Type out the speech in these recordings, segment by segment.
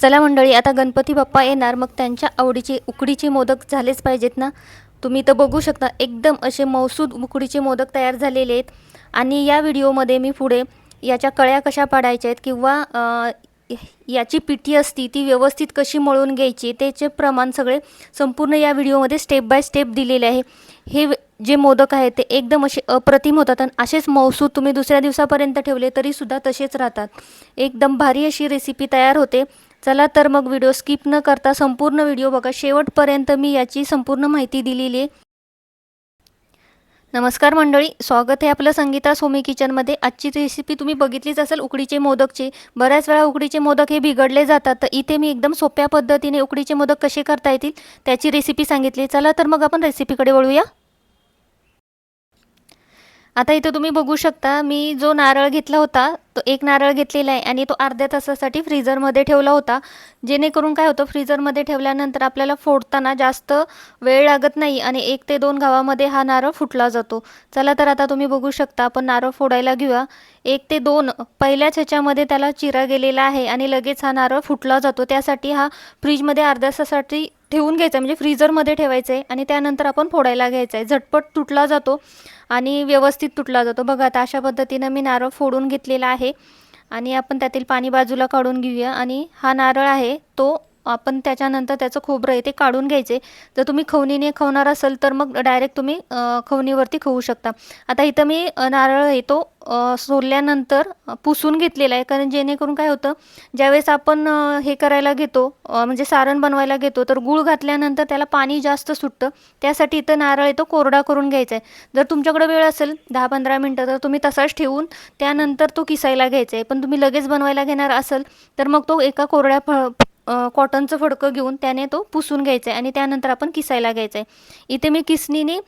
चला मंडळी आता गणपती बाप्पा येणार. मग त्यांच्या आवडीचे उकडीचे मोदक झालेच पाहिजेत ना? तुम्ही तर बघू शकता एकदम असे मौसूद उकडीचे मोदक तयार झालेले आहेत. आणि या व्हिडिओमध्ये मी पुढे याच्या कळ्या कशा पाडायच्या आहेत किंवा याची पिठी असती ती व्यवस्थित कशी मळून घ्यायची त्याचे प्रमाण सगळे संपूर्ण या व्हिडिओमध्ये स्टेप बाय स्टेप दिलेले आहे. हे जे मोदक आहेत ते एकदम असे अप्रतिम होतात आणि असेच मौसूद तुम्ही दुसऱ्या दिवसापर्यंत ठेवले तरीसुद्धा तसेच राहतात. एकदम भारी अशी रेसिपी तयार होते. चला तर मग व्हिडिओ स्किप न करता संपूर्ण व्हिडिओ बघा. शेवटपर्यंत मी याची संपूर्ण माहिती दिलेली आहे. नमस्कार मंडळी स्वागत आहे आपलं संगीता सोमी किचनमध्ये आजची रेसिपी तुम्ही बघितलीच असेल उकडीचे मोदकचे. बऱ्याच वेळा उकडीचे मोदक हे बिघडले जातात तर इथे मी एकदम सोप्या पद्धतीने उकडीचे मोदक कसे करता येतील त्याची रेसिपी सांगितली चला तर मग आपण रेसिपीकडे वळूया. आता इथं तुम्ही बघू शकता मी जो नारळ घेतला होता तो एक नारळ घेतलेला आहे आणि तो अर्ध्या तासासाठी फ्रीजरमध्ये ठेवला होता. जेणेकरून काय होतं फ्रीजरमध्ये ठेवल्यानंतर आपल्याला फोडताना जास्त वेळ लागत नाही आणि एक ते दोन गावामध्ये हा नारळ फुटला जातो. चला तर आता तुम्ही बघू शकता आपण नारळ फोडायला घेऊया. एक ते दोन पहिल्याच ह्याच्यामध्ये त्याला चिरा गेलेला आहे आणि लगेच हा नारळ फुटला जातो. त्यासाठी हा फ्रीजमध्ये अर्ध्या तासासाठी ठेवून घ्यायचा आहे. म्हणजे फ्रीजरमध्ये ठेवायचं आहे आणि त्यानंतर आपण फोडायला घ्यायचं आहे. झटपट तुटला जातो आणि व्यवस्थित तुटला जातो. बघा आता अशा पद्धतीनं मी नारळ फोडून घेतलेला आहे आणि आपण त्यातील पाणी बाजूला काढून घेऊया. आणि हा नारळ आहे तो आपण त्याच्यानंतर त्याचं खोबरं आहे ते काढून घ्यायचे. जर तुम्ही खवणीने खवणार असेल तर मग डायरेक्ट तुम्ही खवणीवरती खवू शकता. आता इथं मी नारळ आहे तो सोलल्यानंतर पुसून घेतलेला आहे. कारण जेणेकरून काय होतं ज्यावेळेस आपण हे करायला घेतो म्हणजे सारण बनवायला घेतो तर गूळ घातल्यानंतर त्याला पाणी जास्त सुटतं. त्यासाठी इथं नारळ येतो कोरडा करून घ्यायचा आहे. जर तुमच्याकडे वेळ असेल दहा पंधरा मिनटं तर तुम्ही तसाच ठेवून त्यानंतर तो किसायला घ्यायचा आहे. पण तुम्ही लगेच बनवायला घेणार असेल तर मग तो एका कोरड्या फ कॉटनचं फडकं घेऊन त्याने तो पुसून घ्यायचा आहे आणि त्यानंतर आपण किसायला घ्यायचा आहे इथे मी किसणीने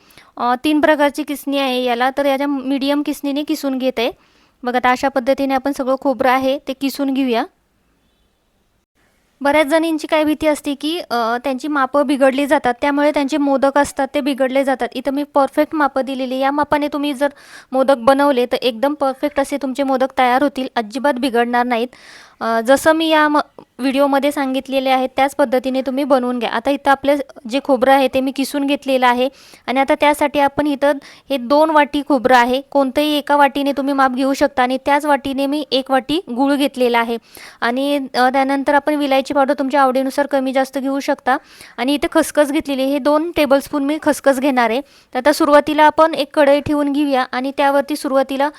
तीन प्रकारची किसणी आहे याला तर याच्या मीडियम किसणीने किसून घेत आहे बघा आता अशा पद्धतीने आपण सगळं खोबरं आहे ते किसून घेऊया. बऱ्याच जणींची काय भीती असते की त्यांची मापं बिघडली जातात त्यामुळे त्यांचे मोदक असतात ते बिघडले जातात. इथं मी परफेक्ट मापं दिलेली या मापाने तुम्ही जर मोदक बनवले तर एकदम परफेक्ट असे तुमचे मोदक तयार होतील. अजिबात बिघडणार नाहीत. जसं मी या म व्हिडिओमध्ये सांगितलेले आहे त्याच पद्धतीने तुम्ही बनवून घ्या. आता इथं आपलं जे खोबरं आहे ते मी किसून घेतलेलं आहे. आणि आता त्यासाठी आपण इथं हे दोन वाटी खोबरं आहे. कोणतंही एका वाटीने तुम्ही माप घेऊ शकता आणि त्याच वाटीने मी एक वाटी गूळ घेतलेला आहे. आणि त्यानंतर आपण विलायची पावडर तुमच्या आवडीनुसार कमी जास्त घेऊ शकता. आणि इथे खसखस घेतलेली हे दोन टेबलस्पून मी खसखस घेणार आहे. तर आता सुरुवातीला आपण एक कढई ठेवून घेऊया आणि त्यावरती सुरुवातीला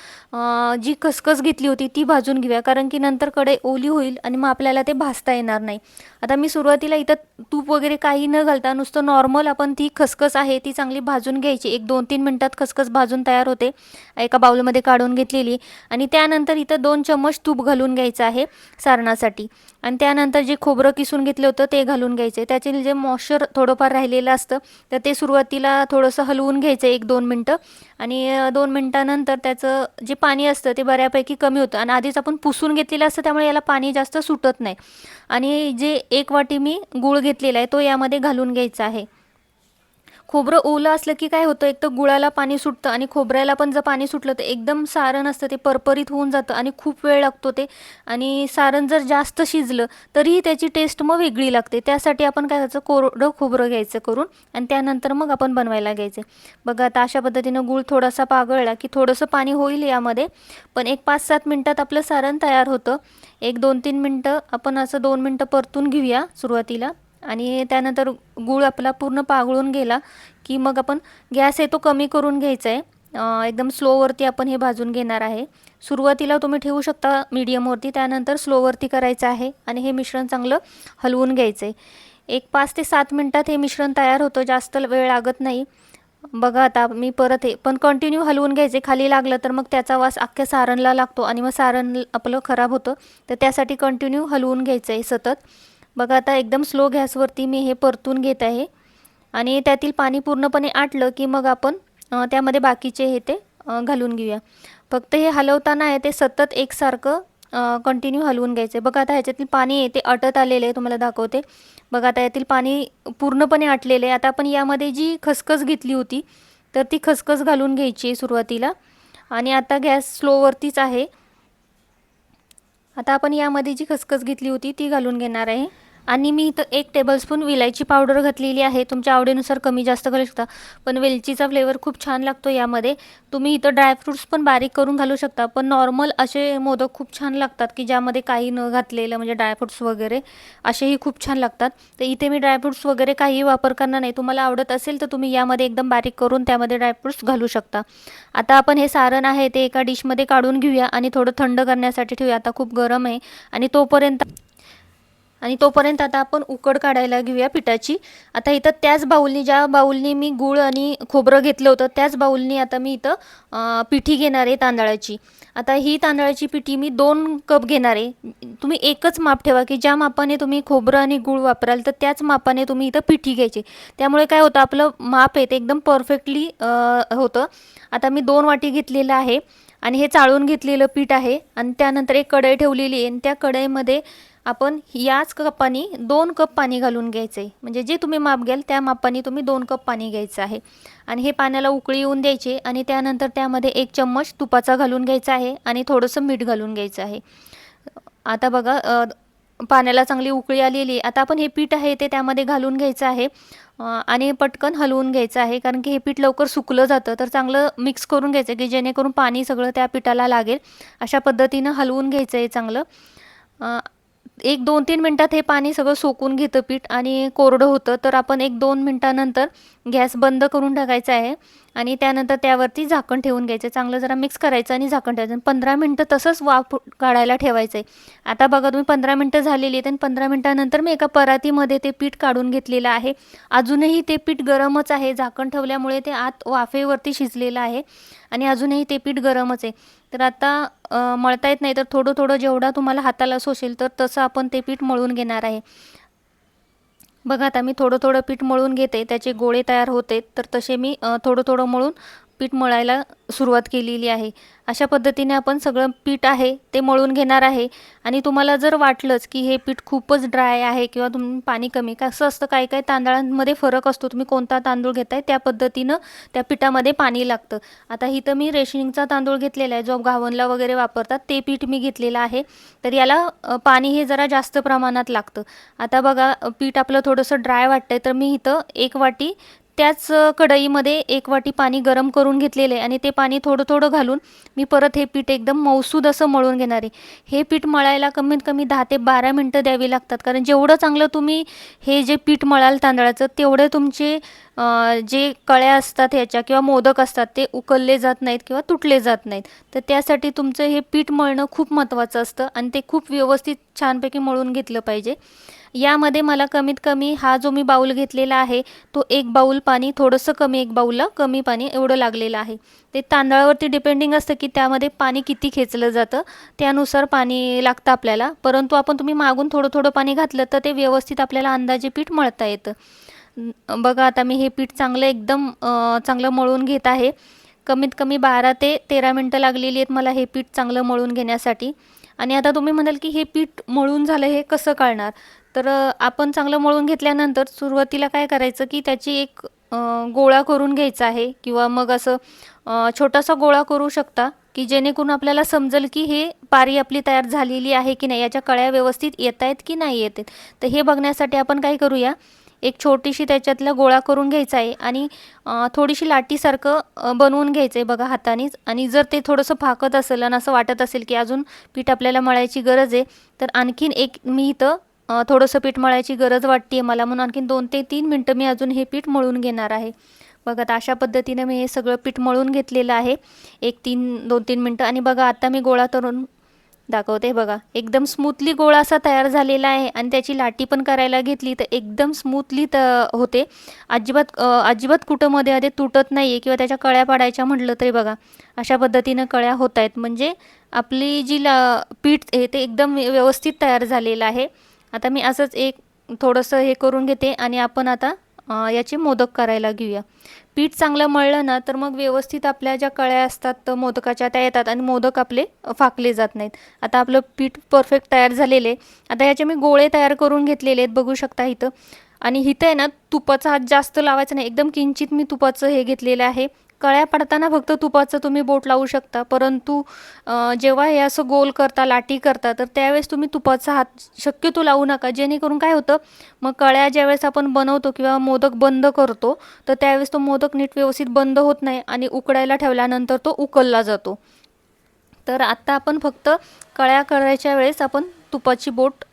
जी खसखस घेतली होती ती भाजून घेऊया. कारण की नंतर कढई ओली होईल आणि मग आपल्याला ते भाजता येणार नाही. आता मी सुरुवातीला इथं तूप वगैरे काही न घालता नुसतं नॉर्मल आपण ती खसखस आहे ती चांगली भाजून घ्यायची. एक दोन तीन मिनटात खसखस भाजून तयार होते. एका बाउलमध्ये काढून घेतलेली. आणि त्यानंतर इथं दोन चम्मच तूप घालून घ्यायचं आहे सारणासाठी. आणि त्यानंतर जे खोबरं किसून घेतलं होतं ते घालून घ्यायचं. त्याचे जे मॉइश्चर थोडंफार राहिलेलं असतं तर ते सुरुवातीला थोडंसं हलवून घ्यायचं एक दोन मिनटं. आणि दोन मिनटानंतर त्याचं जे पाणी असतं ते बऱ्यापैकी कमी होतं. आणि आधीच आपण पुसून घेतलेलं असतं त्यामुळे याला पाणी जास्त सुटत नाही. आणि जे एक वाटी मी गूळ घेतलेला आहे तो यामध्ये घालून घ्यायचा आहे. खोबरं ओलं असलं की काय होतं? एक तर गुळाला पाणी सुटतं आणि खोबऱ्याला पण जर पाणी सुटलं तर एकदम सारण असतं ते परपरीत होऊन जातं आणि खूप वेळ लागतो ते. आणि सारण जर जास्त शिजलं तरीही त्याची टेस्ट मग वेगळी लागते. त्यासाठी आपण काय करायचं? कोरडं खोबरं घ्यायचं करून आणि त्यानंतर मग आपण बनवायला घ्यायचे. बघा आता अशा पद्धतीनं गूळ थोडासा पागळला की थोडंसं पाणी होईल यामध्ये. पण एक पाच सात मिनटात आपलं सारण तयार होतं. एक दोन तीन मिनटं आपण असं दोन मिनटं परतून घेऊया सुरुवातीला. आणि त्यानंतर गूळ आपला पूर्ण पागळून गेला की मग आपण गॅस आहे तो कमी करून घ्यायचा आहे एकदम स्लोवरती आपण हे भाजून घेणार आहे. सुरुवातीला तुम्ही ठेवू शकता मीडियमवरती त्यानंतर स्लोवरती करायचं आहे आणि हे मिश्रण चांगलं हलवून घ्यायचं आहे एक पाच ते सात मिनटात हे मिश्रण तयार होतं जास्त वेळ लागत नाही. बघा आता मी परत हे पण कंटिन्यू हलवून घ्यायचे. खाली लागलं तर मग त्याचा वास अख्ख्या सारणला लागतो आणि मग सारण आपलं खराब होतं. तर त्यासाठी कंटिन्यू हलवून घ्यायचं आहे सतत. बघा आता एकदम स्लो गॅसवरती मी हे परतून घेत आहे. आणि त्यातील पाणी पूर्णपणे आटलं की मग आपण त्यामध्ये बाकीचे हे ते घालून घेऊया. फक्त हे हलवताना आहे ते सतत एकसारखं कंटिन्यू हलवून घ्यायचं आहे. बघा आता ह्याच्यातील पाणी आहे ते अटत आलेलं आहे तुम्हाला दाखवते. बघा आता यातील पाणी पूर्णपणे आटलेलं आहे. आता आपण यामध्ये जी खसखस घेतली होती तर ती खसखस घालून घ्यायची आहे सुरुवातीला. आणि आता गॅस स्लोवरतीच आहे. आता आपण यामध्ये जी खसखस घेतली होती ती घालून घेणार आहे. आणि मी इथं एक टेबलस्पून विलायची पावडर घातलेली आहे. तुमच्या आवडीनुसार कमी जास्त करू शकता. पण वेलचीचा फ्लेवर खूप छान लागतो यामध्ये. तुम्ही इथं ड्रायफ्रूट्स पण बारीक करून घालू शकता. पण नॉर्मल असे मोदक खूप छान लागतात की ज्यामध्ये काही न घातलेलं म्हणजे ड्रायफ्रूट्स वगैरे असेही खूप छान लागतात. तर इथे मी ड्रायफ्रूट्स वगैरे काही वापर करणार नाही. तुम्हाला आवडत असेल तर तुम्ही यामध्ये एकदम बारीक करून त्यामध्ये ड्रायफ्रूट्स घालू शकता. आता आपण हे सारण आहे ते एका डिशमध्ये काढून घेऊया आणि थोडं थंड करण्यासाठी ठेवूया. आता खूप गरम आहे आणि तोपर्यंत आणि तोपर्यंत आता आपण उकड काढायला घेऊया पिठाची. आता इथं त्याच बाऊलनी ज्या बाऊलनी मी गूळ आणि खोबरं घेतलं होतं त्याच बाऊलनी आता मी इथं पिठी घेणार आहे तांदळाची. आता ही तांदळाची पिठी मी दोन कप घेणार आहे. तुम्ही एकच माप ठेवा की ज्या मापाने तुम्ही खोबरं आणि गूळ वापराल तर त्याच मापाने तुम्ही इथं पिठी घ्यायची. त्यामुळे काय होतं आपलं माप आहे ते एकदम परफेक्टली होतं. आता मी दोन वाटी घेतलेलं आहे आणि हे चाळून घेतलेलं पीठ आहे. आणि त्यानंतर एक कढई ठेवलेली आहे आणि त्या कढईमध्ये आपण याच कपाने दोन कप पाणी घालून घ्यायचं. आहे म्हणजे जे तुम्ही माप घ्याल त्या मापाने तुम्ही दोन कप पाणी घ्यायचं आहे. आणि हे पाण्याला उकळी येऊन द्यायची आणि त्यानंतर त्यामध्ये एक चम्मच तुपाचा घालून घ्यायचा आहे आणि थोडंसं मीठ घालून घ्यायचं आहे. आता बघा पाण्याला चांगली उकळी आलेली आता आपण हे पीठ आहे ते त्यामध्ये घालून घ्यायचं आहे. आणि पटकन हलवून घ्यायचं आहे. कारण की हे पीठ लवकर सुकलं जातं. तर चांगलं मिक्स करून घ्यायचं की जेणेकरून पाणी सगळं त्या पिठाला लागेल. अशा पद्धतीनं हलवून घ्यायचं आहे चांगलं. एक दोन तीन मिनटात हे पाणी सगळं सोकून घेतं पीठ आणि कोरडं होतं तर आपण एक दोन मिनटानंतर गॅस बंद करून टाकायचा आहे आणि त्यानंतर त्यावरती झाकण ठेवून घ्यायचं चांगलं जरा मिक्स करायचं आणि झाकण ठेवायचं आणि पंधरा मिनटं तसंच वाफ काढायला ठेवायचं आहे. आता बघा तुम्ही पंधरा मिनटं झालेली आहेत आणि पंधरा मिनटानंतर मी एका परातीमध्ये ते पीठ काढून घेतलेलं आहे. अजूनही ते पीठ गरमच आहे. झाकण ठेवल्यामुळे ते आत वाफेवरती शिजलेलं आहे आणि अजूनही ते पीठ गरमच आहे. तर आता मळता येत नाही तर थोडं थोडं जेवढा तुम्हाला हाताला सोसेल तर तसं आपण ते पीठ मळून घेणार आहे. बघा आता मी थोडं थोडं पीठ मळून घेते त्याचे गोळे तयार होते तर तसे मी थोडं थोडं मळून पीठ मळायला सुरुवात केलेली आहे. अशा पद्धतीने आपण सगळं पीठ आहे ते मळून घेणार आहे. आणि तुम्हाला जर वाटलंच की हे पीठ खूपच ड्राय आहे किंवा तुम पाणी कमी कसं असतं काही काही तांदळांमध्ये फरक असतो तुम्ही कोणता तांदूळ घेताय त्या पद्धतीनं त्या पिठामध्ये पाणी लागतं. आता इथं मी रेशनिंगचा तांदूळ घेतलेला आहे जो घावणला वगैरे वापरतात ते पीठ मी घेतलेलं आहे. तर याला पाणी हे जरा जास्त प्रमाणात लागतं. आता बघा पीठ आपलं थोडंसं ड्राय वाटतंय तर मी इथं एक वाटी त्याच कढईमध्ये एक वाटी पाणी गरम करून घेतलेले आहे आणि ते पाणी थोडं थोडं घालून मी परत हे पीठ एकदम मौसूद असं मळून घेणार आहे. हे पीठ मळायला कमीत कमी दहा ते बारा मिनटं द्यावी लागतात. कारण जेवढं चांगलं तुम्ही हे जे पीठ मळाल तांदळाचं तेवढे तुमचे जे कळ्या असतात ह्याच्या किंवा मोदक असतात ते उकलले जात नाहीत किंवा तुटले जात नाहीत. तर त्यासाठी तुमचं हे पीठ मळणं खूप महत्त्वाचं असतं आणि ते खूप व्यवस्थित छानपैकी मळून घेतलं पाहिजे. यामध्ये मला कमीत कमी हा जो मी बाऊल घेतलेला आहे तो एक बाऊल पाणी थोडंसं कमी एक बाऊलला कमी पाणी एवढं लागलेलं आहे. ते तांदळावरती डिपेंडिंग असतं की त्यामध्ये पाणी किती खेचलं जातं त्यानुसार पाणी लागतं आपल्याला. परंतु आपण तुम्ही मागून थोडं थोडं पाणी घातलं तर ते व्यवस्थित आपल्याला अंदाजे पीठ मळता येतं. बघा आता मी हे पीठ चांगलं एकदम चांगलं मळून घेत आहे. कमीत कमी बारा ते तेरा मिनटं लागलेली आहेत मला हे पीठ चांगलं मळून घेण्यासाठी. आणि आता तुम्ही म्हणाल की हे पीठ मळून झालं हे कसं कळणार? तर आपण चांगलं मळून घेतल्यानंतर सुरुवातीला काय करायचं की त्याची एक गोळा करून घ्यायचा आहे किंवा मग असं छोटासा गोळा करू शकता की जेणेकरून आपल्याला समजेल की हे पारी आपली तयार झालेली आहे की नाही याच्या कळ्या व्यवस्थित येत आहेत की नाही येत आहेत. तर हे बघण्यासाठी आपण काय करूया एक छोटीशी त्याच्यातला गोळा करून घ्यायचा आहे आणि थोडीशी लाटीसारखं बनवून घ्यायचं आहे बघा हातानेच आणि जर ते थोडंसं फाकत असेल आणि असं वाटत असेल की अजून पीठ आपल्याला मळायची गरज आहे तर आणखीन एक मी इथं थोडंसं पीठ मळायची गरज वाटते आहे मला म्हणून आणखीन दोन ते तीन मिनटं मी अजून हे पीठ मळून घेणार आहे. बघा आता अशा पद्धतीनं मी हे सगळं पीठ मळून घेतलेलं आहे. एक तीन दोन तीन मिनटं आणि बघा आता मी गोळा करून दाखवते बघा. एकदम स्मूथली गोळा असा तयार झालेला आहे आणि त्याची लाटी पण करायला घेतली तर एकदम स्मूथली त होते. अजिबात अजिबात कुठं मध्ये आधी तुटत नाही आहे किंवा त्याच्या कळ्या पाडायच्या म्हटलं तरी बघा अशा पद्धतीनं कळ्या होत आहेत म्हणजे आपली जी ला पीठ आहे ते एकदम व्यवस्थित तयार झालेलं आहे. आता मी असंच एक थोडंसं हे करून घेते आणि आपण आता याचे मोदक करायला घेऊया. पीठ चांगलं मळलं ना तर मग व्यवस्थित आपल्या ज्या कळ्या असतात मोदकाच्या त्या येतात आणि मोदक आपले फाकले जात नाहीत. आता आपलं पीठ परफेक्ट तयार झालेले. आहे. आता याचे मी गोळे तयार करून घेतलेले आहेत बघू शकता इथं. आणि इथं आहे ना तुपाचा हात जास्त लावायचा नाही. एकदम किंचित मी तुपाचं हे घेतलेलं आहे. कळ्या पडताना फक्त तुपाचं तुम्ही बोट लावू शकता. परंतु जेव्हा हे असं गोल करता लाटी करता तर त्यावेळेस तुम्ही तुपाचा हात शक्यतो लावू नका. जेणेकरून काय होतं मग कळ्या ज्यावेळेस आपण बनवतो किंवा मोदक बंद करतो तर त्यावेळेस तो मोदक नीट व्यवस्थित बंद होत नाही आणि उकडायला ठेवल्यानंतर तो उकलला जातो. तर आत्ता आपण फक्त कळ्या करायच्या वेळेस आपण तुपाची बोट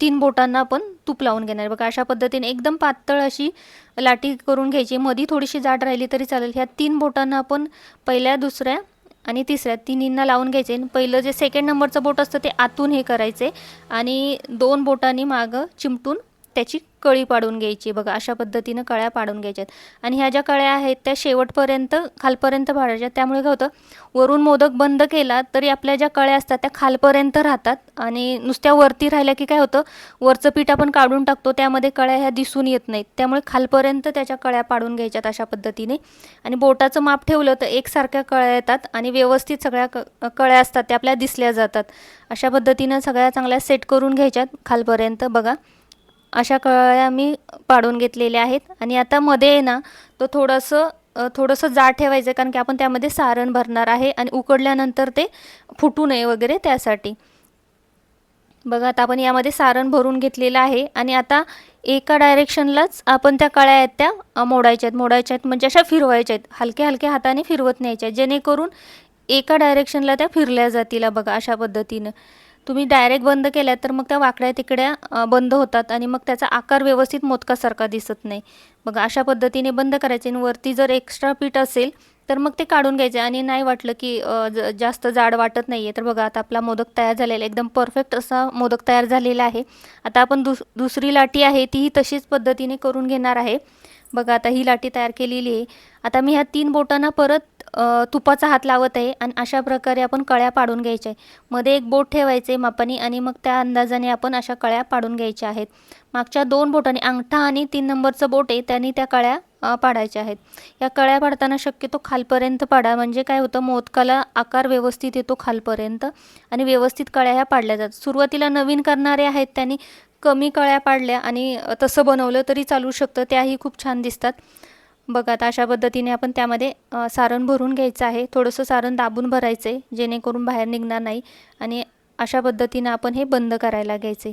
तीन बोटांना आपण तूप लावून घेणार. बघा अशा पद्धतीने एकदम पातळ अशी लाटी करून घ्यायची. मधी थोडीशी जाड राहिली तरी चालेल. ह्या तीन बोटांना आपण पहिल्या दुसऱ्या आणि तिसऱ्या तिन्हींना लावून घ्यायचे. आणि पहिलं जे सेकंड नंबरचं बोट असतं ते आतून हे करायचे आणि दोन बोटांनी मागं चिमटून त्याची कळी पाडून घ्यायची. बघा अशा पद्धतीनं कळ्या पाडून घ्यायच्यात. आणि ह्या ज्या कळ्या आहेत त्या शेवटपर्यंत खालपर्यंत पाडायच्या. त्यामुळे काय होतं वरून मोदक बंद केला तरी आपल्या ज्या कळ्या असतात त्या खालपर्यंत राहतात. आणि नुसत्या वरती राहिल्या की काय होतं वरचं पीठ आपण काढून टाकतो त्यामध्ये कळ्या ह्या दिसून येत नाहीत. त्यामुळे खालपर्यंत त्याच्या कळ्या पाडून घ्यायच्यात अशा पद्धतीने. आणि बोटाचं माप ठेवलं तर एकसारख्या कळ्या येतात आणि व्यवस्थित सगळ्या क कळ्या असतात त्या आपल्या दिसल्या जातात. अशा पद्धतीनं सगळ्या चांगल्या सेट करून घ्यायच्यात खालपर्यंत. बघा अशा कळ्या मी पाडून घेतलेल्या आहेत. आणि आता मध्ये आहे ना तो थोडंसं थोडंसं जाड ठेवायचं कारण की आपण त्यामध्ये सारण भरणार आहे आणि उकडल्यानंतर ते फुटू नये वगैरे त्यासाठी. बघा आता आपण यामध्ये सारण भरून घेतलेलं आहे आणि आता एका डायरेक्शनलाच आपण त्या कळ्या आहेत त्या मोडायच्या आहेत. मोडायच्या आहेत म्हणजे अशा फिरवायच्या आहेत. हलक्या हलक्या हाताने फिरवत न्यायच्या आहेत. जेणेकरून एका डायरेक्शनला त्या फिरल्या जातील बघा अशा पद्धतीनं. तुम्ही डायरेक्ट बंद केल्या तर मग त्या वाकड्या तिकड्या बंद होतात आणि मग त्याचा आकार व्यवस्थित मोदकासारखा दिसत नाही. बघा अशा पद्धतीने बंद करायचे आणि वरती जर एक्स्ट्रा पीठ असेल तर मग ते काढून घ्यायचे आणि नाही वाटलं की ज- जास्त जाड वाटत नाही आहे तर बघा आता आपला मोदक तयार झालेला आहे. एकदम परफेक्ट असा मोदक तयार झालेला आहे. आता आपण दुस दुसरी लाटी आहे तीही तशीच पद्धतीने करून घेणार आहे. बघा आता ही लाटी तयार केलेली आहे. आता मी ह्या तीन बोटांना परत तुपाचा हात लावत आहे आणि अशा प्रकारे आपण कळ्या पाडून घ्यायच्या आहे. मध्ये एक बोट ठेवायचे मापानी आणि मग त्या अंदाजाने आपण अशा कळ्या पाडून घ्यायच्या आहेत. मागच्या दोन बोटांनी अंगठा आणि तीन नंबरचं बोट आहे त्यांनी त्या कळ्या पाडायच्या आहेत. या कळ्या पाडताना शक्यतो खालपर्यंत पाडा म्हणजे काय होतं मोदकाला आकार व्यवस्थित येतो खालपर्यंत आणि व्यवस्थित कळ्या ह्या पाडल्या जातात. सुरुवातीला नवीन करणारे आहेत त्यांनी कमी कळ्या पाडल्या आणि तसं बनवलं तरी चालू शकतं त्याही खूप छान दिसतात. बघा आता अशा पद्धतीने आपण त्यामध्ये सारण भरून घ्यायचं आहे. थोडंसं सारण दाबून भरायचं आहे जेणेकरून बाहेर निघणार नाही आणि अशा पद्धतीनं आपण हे बंद करायला घ्यायचे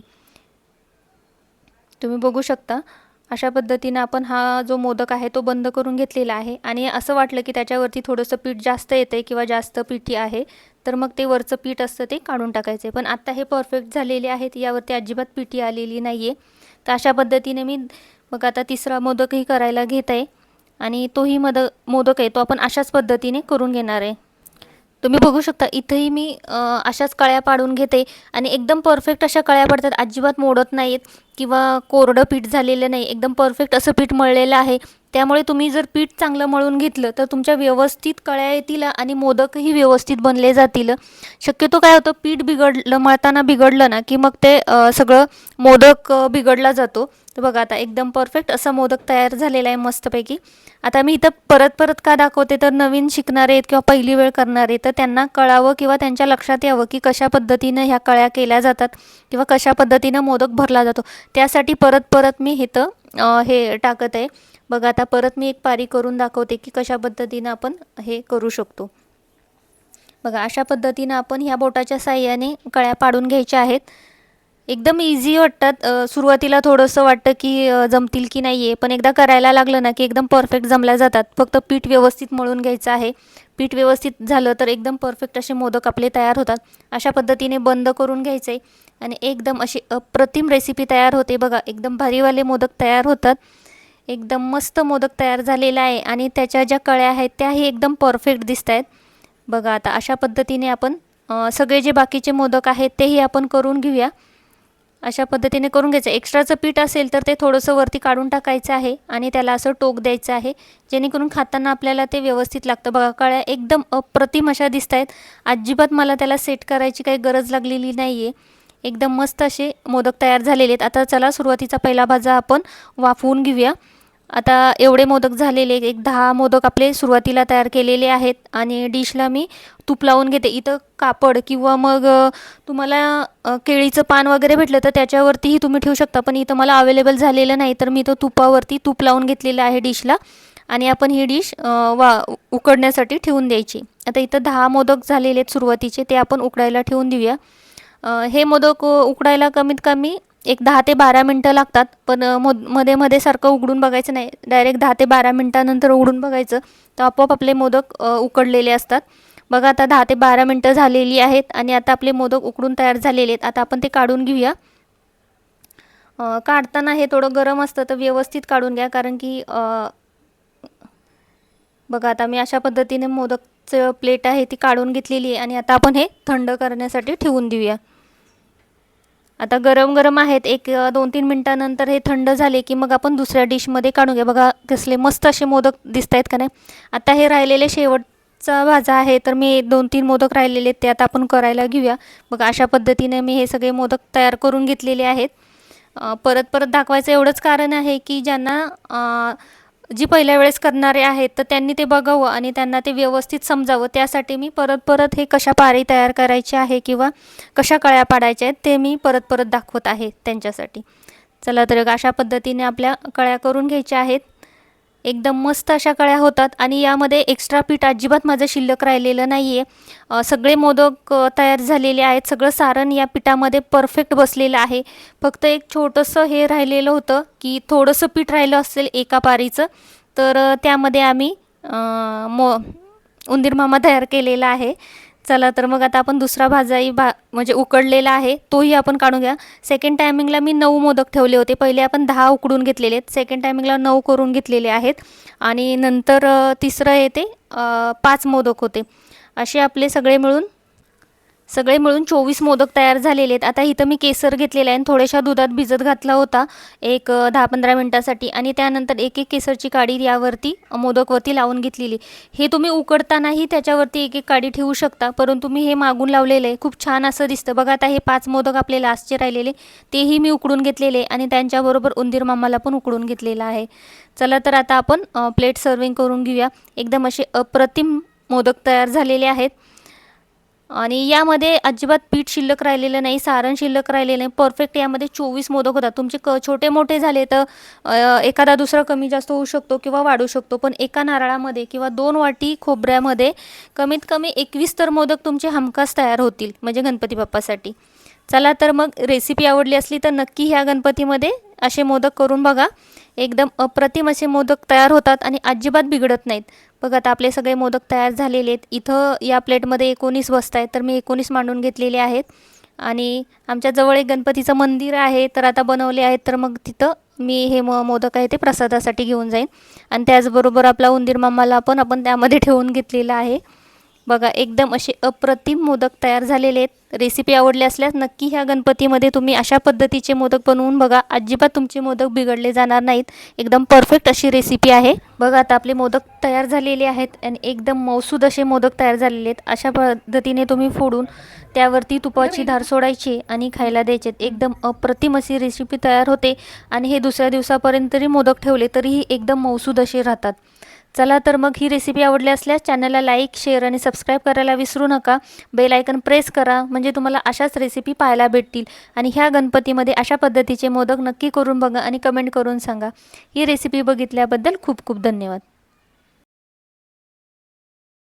तुम्ही बघू शकता अशा पद्धतीनं आपण हा जो मोदक आहे तो बंद करून घेतलेला आहे. आणि असं वाटलं की त्याच्यावरती थोडंसं पीठ जास्त येतं आहे किंवा जास्त पिठी आहे तर मग ते वरचं पीठ असतं ते काढून टाकायचं आहे पण आत्ता हे परफेक्ट झालेले आहेत यावरती अजिबात पिठी आलेली नाही आहे तर अशा पद्धतीने मी मग आता तिसरा मोदकही करायला घेत आहे. आणि तोही मद मोदक आहे तो आपण अशाच पद्धतीने करून घेणार आहे. तुम्ही बघू शकता इथंही मी अशाच कळ्या पाडून घेते आणि एकदम परफेक्ट अशा कळ्या पडतात अजिबात मोडत नाहीत. किंवा कोरडं पीठ झालेलं नाही एकदम परफेक्ट असं पीठ मळलेलं आहे त्यामुळे तुम्ही जर पीठ चांगलं मळून घेतलं तर तुमच्या व्यवस्थित कळ्या येतील आणि मोदकही व्यवस्थित बनले जातील. शक्यतो काय होतं पीठ बिघडलं मळताना बिघडलं ना की मग ते सगळं मोदक बिघडला जातो. तर बघा आता एकदम परफेक्ट असा मोदक तयार झालेला आहे मस्तपैकी. आता मी इथं परत परत का दाखवते तर नवीन शिकणारे आहेत किंवा पहिली वेळ करणारे तर त्यांना कळावं किंवा त्यांच्या लक्षात यावं की कशा पद्धतीनं ह्या कळ्या केल्या जातात किंवा कशा पद्धतीनं मोदक भरला जातो. त्यासाठी परत परत मी इथं हे टाकत आहे. बघा आता परत मी एक पारी करून दाखवते की कशा पद्धतीनं आपण हे करू शकतो. बघा अशा पद्धतीनं आपण ह्या बोटाच्या साह्याने कळ्या पाडून घ्यायच्या आहेत. एकदम इझी वाटतात. सुरुवातीला थोडंसं वाटतं की जमतील की नाही आहे पण एकदा करायला लागलं ना की एकदम परफेक्ट जमल्या जातात. फक्त पीठ व्यवस्थित मळून घ्यायचं आहे. पीठ व्यवस्थित झालं तर एकदम परफेक्ट असे मोदक आपले तयार होतात. अशा पद्धतीने बंद करून घ्यायचे. आणि एकदम अशी अप्रतिम रेसिपी तयार होते. बघा एकदम भारीवाले मोदक तयार होतात. एकदम मस्त मोदक तयार झालेला आहे. आणि त्याच्या ज्या कळ्या आहेत त्याही एकदम परफेक्ट दिसत आहेत बघा आता अशा पद्धतीने आपण सगळे जे बाकीचे मोदक आहेत तेही आपण करून घेऊया. अशा पद्धतीने करून घ्यायचं. एक्स्ट्राचं पीठ असेल तर ते थोडंसं वरती काढून टाकायचं आहे आणि त्याला असं टोक द्यायचं आहे. जेणेकरून खाताना आपल्याला ते व्यवस्थित लागतं. बघा काळ्या एकदम अप्रतिम अशा दिसत आहेत अजिबात मला त्याला सेट करायची काही गरज लागलेली नाही आहे एकदम मस्त असे मोदक तयार झालेले आहेत. आता चला सुरुवातीचा पहिला भाजा आपण वाफवून घेऊया. आता एवढे मोदक झालेले एक दहा मोदक आपले सुरुवातीला तयार केलेले आहेत आणि डिशला मी तूप लावून घेते. इथं कापड किंवा मग तुम्हाला केळीचं पान वगैरे भेटलं तर त्याच्यावरतीही तुम्ही ठेवू शकता. पण इथं मला अवेलेबल झालेलं नाही तर मी तो तुपावरती तूप लावून घेतलेलं आहे डिशला. आणि आपण ही डिश वा उकडण्यासाठी ठेवून द्यायची. आता इथं दहा मोदक झालेले आहेत सुरुवातीचे ते आपण उकडायला ठेवून देऊया. हे मोदक उकडायला कमीत कमी एक दहा ते बारा मिनटं लागतात पण मोदमध्ये मध्ये सारखं उघडून बघायचं नाही. डायरेक्ट दहा ते बारा मिनटानंतर उघडून बघायचं. तर आपोआप आपले मोदक उकडलेले असतात. बघा आता दहा ते बारा मिनटं झालेली आहेत आणि आता आपले मोदक उकडून तयार झालेले आहेत. आता आपण ते काढून घेऊया. काढताना हे थोडं गरम असतं तर व्यवस्थित काढून घ्या. कारण की बघा आता मी अशा पद्धतीने मोदकचं प्लेट आहे ती काढून घेतलेली आहे. आणि आता आपण हे थंड करण्यासाठी ठेवून देऊया. आता गरम गरम आहेत एक दोन तीन मिनटानंतर हे थंड झाले की मग आपण दुसऱ्या डिशमध्ये काढून घ्या. बघा कसले मस्त असे मोदक दिसत आहेत का नाही? आता हे राहिलेले शेवटचा भाजा आहे तर मी दोन तीन मोदक राहिलेले आहेत ते आता आपण करायला घेऊया. बघा अशा पद्धतीने मी हे सगळे मोदक तयार करून घेतलेले आहेत. परत परत दाखवायचं एवढंच कारण आहे की ज्यांना जी पहिल्या वेळेस करणारे आहेत तर त्यांनी ते बघावं आणि त्यांना ते व्यवस्थित समजावं. त्यासाठी मी परत परत हे कशा पारी तयार करायचे आहे किंवा कशा कळ्या पाडायच्या आहेत ते मी परत परत दाखवत आहे त्यांच्यासाठी. चला तर अशा पद्धतीने आपल्या कळ्या करून घ्यायच्या आहेत. एकदम मस्त अशा कळ्या होतात आणि यामध्ये एक्स्ट्रा पीठ अजिबात माझं शिल्लक राहिलेलं नाही आहे सगळे मोदक तयार झालेले आहेत. सगळं सारण या पिठामध्ये परफेक्ट बसलेलं आहे. फक्त एक छोटंसं हे राहिलेलं होतं की थोडंसं पीठ राहिलं असेल एका पारीचं तर त्यामध्ये आम्ही मो उंदीर मामा तयार केलेला आहे. चला तर मग आता आपण दुसरा भाजाही भा म्हणजे उकडलेला आहे तोही आपण काढून घ्या. सेकंड टायमिंगला मी नऊ मोदक ठेवले होते. पहिले आपण दहा उकडून घेतलेले आहेत. सेकंड टायमिंगला नऊ करून घेतलेले आहेत. आणि नंतर तिसरं येते पाच मोदक होते. असे आपले सगळे मिळून सगळे मिळून चोवीस मोदक तयार झालेले आहेत. आता इथं मी केसर घेतलेला आहे आणि थोड्याशा दुधात भिजत घातला होता. एक दहा पंधरा मिनटासाठी आणि त्यानंतर एक एक केसरची काडी यावरती मोदकवरती लावून घेतलेली. हे तुम्ही उकडतानाही त्याच्यावरती एक एक काडी ठेवू शकता परंतु मी हे मागून लावलेलं आहे. खूप छान असं दिसतं. बघा आता हे पाच मोदक आपले लास्टचे राहिलेले. तेही मी उकडून घेतलेले आणि त्यांच्याबरोबर उंदीर मामाला पण उकडून घेतलेलं आहे. चला तर आता आपण प्लेट सर्विंग करून घेऊया. एकदम असे अप्रतिम मोदक तयार झालेले आहेत. आणि यामध्ये अजिबात पीठ शिल्लक राहिलेलं नाही सारण शिल्लक राहिलेलं नाही. परफेक्ट यामध्ये चोवीस मोदक होतात. तुमचे क छोटे मोठे झाले तर एखादा दुसरा कमी जास्त होऊ शकतो किंवा वाढू शकतो. पण एका नारळामध्ये किंवा दोन वाटी खोबऱ्यामध्ये कमीत कमी एकवीस तर मोदक तुमचे हमखास तयार होतील म्हणजे गणपती बाप्पासाठी. चला तर मग रेसिपी आवडली असली तर नक्की ह्या गणपतीमध्ये असे मोदक करून बघा. एकदम अप्रतिम असे मोदक तयार होतात आणि अजिबात बिघडत नाहीत. बघा आता आपले सगळे मोदक तयार झालेले आहेत. इथं या प्लेटमध्ये एकोणीस बसत आहेत तर मी एकोणीस मांडून घेतलेले आहेत. आणि आमच्या जवळ एक गणपतीचं मंदिर आहे तर आता बनवले आहेत तर मग तिथं मी हे म मोदक आहे ते प्रसादासाठी घेऊन जाईन. आणि त्याचबरोबर आपला उंदीर मामाला पण आपण त्यामध्ये ठेवून घेतलेला आहे. बघा एकदम असे अप्रतिम मोदक तयार झालेले आहेत. रेसिपी आवडली असल्यास नक्की ह्या गणपतीमध्ये तुम्ही अशा पद्धतीचे मोदक बनवून बघा. अजिबात तुमचे मोदक बिघडले जाणार नाहीत. एकदम परफेक्ट अशी रेसिपी आहे. बघा आता आपले मोदक तयार झालेले आहेत आणि एकदम मौसूद असे मोदक तयार झालेले आहेत. अशा पद्धतीने तुम्ही फोडून त्यावरती तुपाची धार सोडायची आणि खायला द्यायचे. एकदम अप्रतिम अशी रेसिपी तयार होते. आणि हे दुसऱ्या दिवसापर्यंत तरी मोदक ठेवले तरीही एकदम मौसूद असे राहतात. चला तर मग ही रेसिपी आवडली असल्यास चॅनलला लाईक शेअर आणि सबस्क्राईब करायला विसरू नका. बेल आयकन प्रेस करा म्हणजे तुम्हाला अशाच रेसिपी पाहायला भेटतील. आणि ह्या गणपतीमध्ये अशा पद्धतीचे मोदक नक्की करून बघा आणि कमेंट करून सांगा. ही रेसिपी बघितल्याबद्दल खूप खूप धन्यवाद.